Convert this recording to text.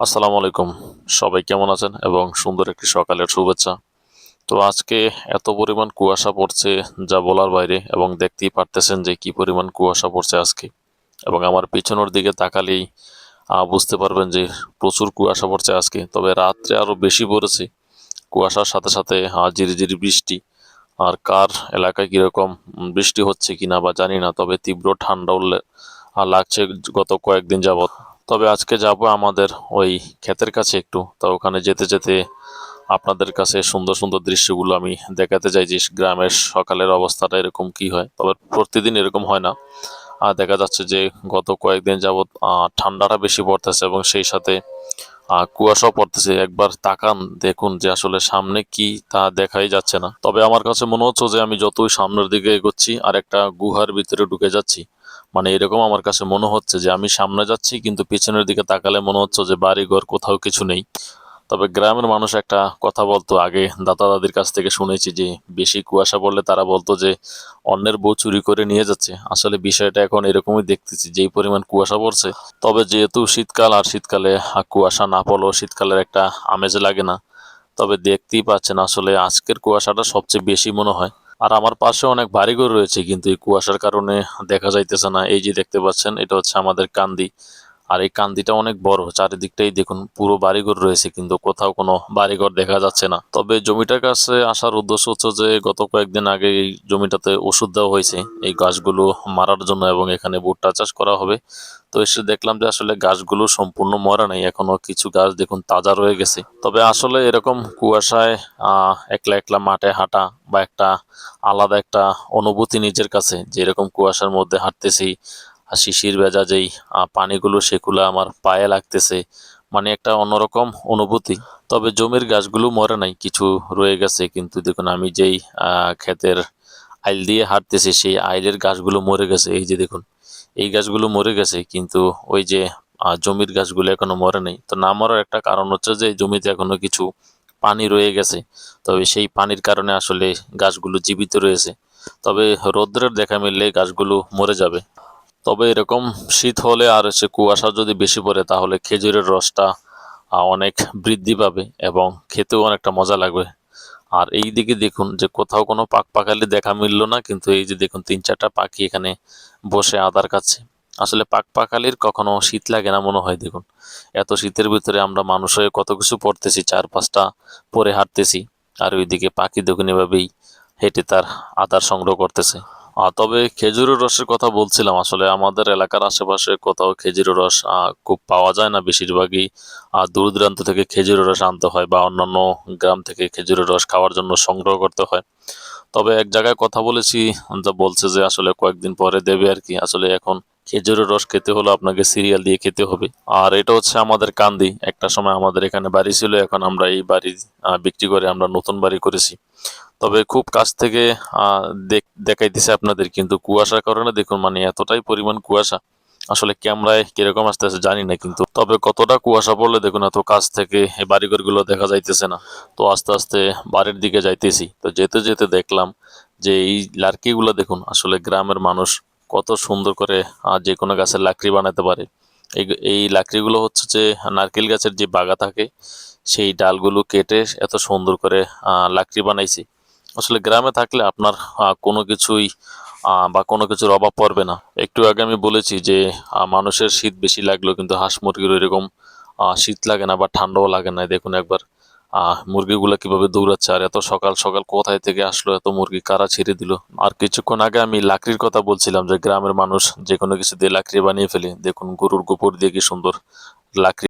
আসসালামু আলাইকুম। সবাই কেমন আছেন? এবং সুন্দর একটি সকালের শুভেচ্ছা। তো আজকে এত পরিমাণ কুয়াশা পড়ছে যা বলার বাইরে এবং দেখতেই পারতেছেন যে কি পরিমাণ কুয়াশা পড়ছে আজকে। এবং আমার পিছনের দিকে তাকালেই বুঝতে পারবেন যে প্রচুর কুয়াশা পড়ছে আজকে। তবে রাত্রে আরও বেশি পড়েছে। কুয়াশার সাথে সাথে ঝিরিঝিরি বৃষ্টি। আর কার এলাকায় কীরকম বৃষ্টি হচ্ছে কিনা বা জানি না তবে তীব্র আহ, লাগছে গত কয়েকদিন যাবত তবে আজকে যাব আমাদের ওই ক্ষেতের কাছে একটু। তা ওখানে যেতে যেতে আপনাদের কাছে সুন্দর সুন্দর দৃশ্যগুলো আমি দেখাতে চাই যে গ্রামের সকালের অবস্থাটা এরকম কি হয়। তবে প্রতিদিন এরকম হয় না। আর দেখা যাচ্ছে যে গত কয়েকদিন যাবৎ ঠান্ডাটা বেশি পড়তেছে এবং সেই সাথে কুয়াশাও পড়তেছে। একবার তাকান, দেখুন যে আসলে সামনে কি তা দেখাই যাচ্ছে না। তবে আমার কাছে মনে হচ্ছে যে আমি যতই সামনের দিকে এগোচ্ছি আর একটা গুহার ভিতরে ঢুকে যাচ্ছি। মানে এরকম আমার কাছে মনে হচ্ছে যে আমি সামনে যাচ্ছি, কিন্তু পিছনের দিকে তাকালে মনে হচ্ছে যে বাড়ি ঘর কোথাও কিছু নেই। তবে গ্রামের মানুষ একটা কথা বলতো, আগে দাদা দাদির কাছ থেকে শুনেছি যে বেশি কুয়াশা পড়লে তারা বলতো যে অন্যের বউ চুরি করে নিয়ে যাচ্ছে। আসলে বিষয়টা এখন এরকমই দেখতেছি, যেই পরিমাণ কুয়াশা পড়ছে। তবে যেহেতু শীতকাল, আর শীতকালে কুয়াশা না পড়লেও শীতকালের একটা আমেজ লাগে না। তবে দেখতেই পাচ্ছেন আসলে আজকের কুয়াশাটা সবচেয়ে বেশি মনে হয়। আর আমার পাশে অনেক বাড়িঘর রয়েছে, কিন্তু এই কুয়াশার কারণে দেখা যাইতেছে না। এই যে দেখতে পাচ্ছেন, এটা হচ্ছে আমাদের কান্দি। আর এই কান্দিটা অনেক বড়। চারিদিকটাই দেখুন পুরো বাড়িঘর রয়েছে, কিন্তু কোথাও কোনো বাড়িঘর দেখা যাচ্ছে না। তবে জমিটার কাছে আসার উদ্দেশ্য হচ্ছে যে, গত কয়েকদিন আগে এই জমিটাতে ওষুধ দেওয়া হয়েছে। এই গাছগুলো মারার জন্য এবং এখানে ভুট্টা চাষ করা হবে। তো এসে দেখলাম যে, আসলে গাছগুলো সম্পূর্ণ মরা নেই। এখনও কিছু গাছ দেখুন তাজা রয়ে গেছে। তবে আসলে এরকম কুয়াশায় একলা একলা মাঠে হাঁটা বা একটা আলাদা একটা অনুভূতি নিজের কাছে, যে এরকম কুয়াশার মধ্যে হাঁটতেছি শিশির ভেজা যেই পানিগুলো সেগুলো আমার পায়ে লাগতেছে। মানে একটা অন্যরকম অনুভূতি। তবে জমির গাছগুলো মরে নাই, কিছু রয়ে গেছে। কিন্তু দেখুন, আমি যেই ক্ষেতের আইল দিয়ে হাঁটতেছি, সেই আইলের গাছগুলো মরে গেছে। এই যে দেখুন, এই গাছগুলো মরে গেছে, কিন্তু ওই যে জমির গাছগুলো এখনও মরে নেই। তো না মরার একটা কারণ হচ্ছে যে জমিতে এখনও কিছু পানি রয়ে গেছে। তবে সেই পানির কারণে আসলে গাছগুলো জীবিত রয়েছে। তবে রৌদ্রের দেখা মিললে গাছগুলো মরে যাবে। তবে এরকম শীত হলে আর হচ্ছে কুয়াশা যদি বেশি পড়ে, তাহলে খেজুরের রসটা অনেক বৃদ্ধি পাবে এবং খেতেও অনেকটা মজা লাগবে। আর এই দিকে দেখুন যে কোথাও কোনো পাক পাখালি দেখা মিললো না, কিন্তু এই যে দেখুন তিন চারটা পাখি এখানে বসে আদার কাছে আসলে পাক পাখালির কখনো শীত লাগে না মনে হয়, দেখুন। এত শীতের ভিতরে আমরা মানুষ হয়ে কত কিছু পড়তেছি চার পাঁচটা পরে হাঁটতেছি, আর ওইদিকে পাখি দেখুন এভাবেই হেঁটে তার আদার সংগ্রহ করতেছে। তবে খেজুরের রসের কথা বলছিলাম। আসলে আমাদের এলাকার আশেপাশে কোথাও খেজুরের রস খুব পাওয়া যায় না বেশিরভাগই। দূর দূরান্ত থেকে খেজুরের রস আনতে হয় বা অন্যান্য গ্রাম থেকে খেজুরের রস খাওয়ার জন্য সংগ্রহ করতে হয়। তবে এক জায়গায় কথা বলেছি, যা বলছে যে আসলে কয়েকদিন পরে দেবে আর কি। আসলে এখন খেজুরের রস খেতে হলে আপনাকে সিরিয়াল দিয়ে খেতে হবে। আর এটা হচ্ছে আমাদের কান্দি। একটা সময় আমাদের এখানে বাড়ি ছিল, এখন আমরা এই বাড়ি বিক্রি করে আমরা নতুন বাড়ি করেছি। তবে খুব কাছ থেকে দেখ- দেখাইতেছে আপনাদের কিন্তু কুয়াশার কারণে। দেখুন মানে এতটাই পরিমাণ কুয়াশা। আসলে ক্যামেরায় কীরকম আসতেছে জানি না কিন্তু। তবে কতটা কুয়াশা পড়লে দেখুন, এত কাছ থেকে বাড়িঘরগুলো দেখা যাইতেছে না। তো আস্তে আস্তে বাড়ির দিকে যাইতেছি। তো যেতে যেতে দেখলাম যে এই লার্কিগুলো দেখুন, আসলে গ্রামের মানুষ কত সুন্দর করে যে কোনো গাছের লাকড়ি বানাতে পারে। এই এই লাকড়িগুলো হচ্ছে যে নারকেল গাছের যে বাগা থাকে, সেই ডালগুলো কেটে এত সুন্দর করে লাকড়ি বানাইছে। আসলে গ্রামে থাকলে আপনার কোনো কিছুই বা কোনো কিছুর অভাব পড়বে না। একটু আগে আমি বলেছি যে মানুষের শীত বেশি লাগল কিন্তু হাঁস মুরগির এরকম শীত লাগে না বা ঠান্ডাও লাগে না। দেখুন একবার মুরগিগুলো কীভাবে দৌড়াচ্ছে আর এত সকাল সকাল কোথায় থেকে আসলো, এত মুরগি কারা ছেড়ে দিল। আর কিছুক্ষণ আগে আমি লাকড়ির কথা বলছিলাম যে, গ্রামের মানুষ যে কোনো কিছু দিয়ে লাকড়ি বানিয়ে ফেলে। দেখুন গরুর গোবর দিয়ে কি সুন্দর লাকড়ি